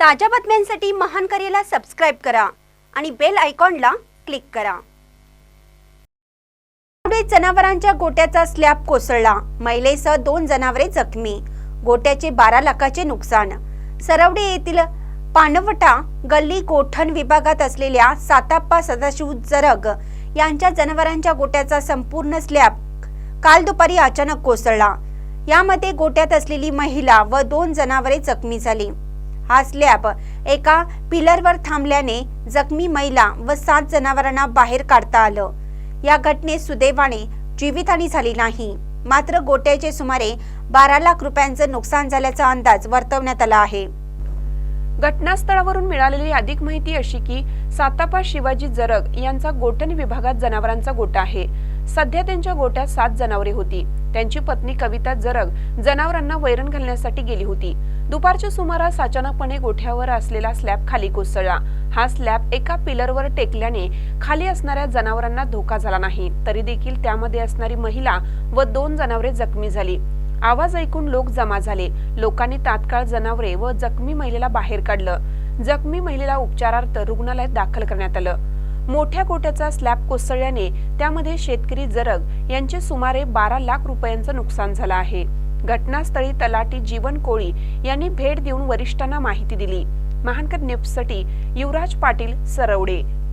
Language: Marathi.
ताज्या बातम्यांसाठी महान करेला सबस्क्राईब करा आणि बेल आयकॉनला क्लिक करा. जनावरांच्या गोट्याचा स्लॅब कोसळला. महिलेसह दोन जनावरे जखमी. गोट्याचे बारा लाखाचे नुकसान. सरवडे येथील पानवटा गल्ली गोठण विभागात असलेल्या साताप्पा सदाशिव जरग यांच्या जनावरांच्या गोट्याचा संपूर्ण स्लॅब काल दुपारी अचानक कोसळला. यामध्ये गोट्यात असलेली महिला व दोन जनावरे जखमी झाली. हा स्लॅब एका पिलरवर थांबल्याने जखमी महिला व सात जनावरांना बाहेर काढता आलं. या घटनेत सुदैवाने जीवितहानी झाली नाही. मात्र गोट्याचे सुमारे बारा लाख रुपयांचं नुकसान झाल्याचा अंदाज वर्तवण्यात आला आहे. घटनास्थळावरून मिळालेली अधिक माहिती अशी की सातापा शिवाजी जरग यांचा गोठण विभागात जनावरांचा गोटा आहे. सध्या त्यांच्या गोट्यात सात जनावरे होती. त्यांची पत्नी कविता जरग जनावरांना वैरण घालण्यासाठी गेली होती. दुपारच्या सुमारास अचानकपणे गोठ्यावर असलेला स्लॅब खाली कोसळला. हा स्लॅब एका पिलरवर टेकल्याने खाली असणाऱ्या जनावरांना धोका झाला नाही. तरी देखील त्यामध्ये असणारी महिला व दोन जनावरे जखमी झाली. आवाज ऐकून लोक जमा झाले. लोकांनी तात्काळ जनावरे व जखमी महिलेला बाहेर काढलं. जखमी महिलेला उपचारार्थ रुग्णालयात दाखल करण्यात आलं. मोठ्या कोट्याचा स्लॅब कोसळल्याने त्यामध्ये शेतकरी जरग यांचे सुमारे बारा लाख रुपयांचं नुकसान झालं आहे. घटनास्थळी तलाटी जीवन कोळी यांनी भेट देऊन वरिष्ठांना माहिती दिली. महानकर न्यूजसाठी युवराज पाटील सरवडे.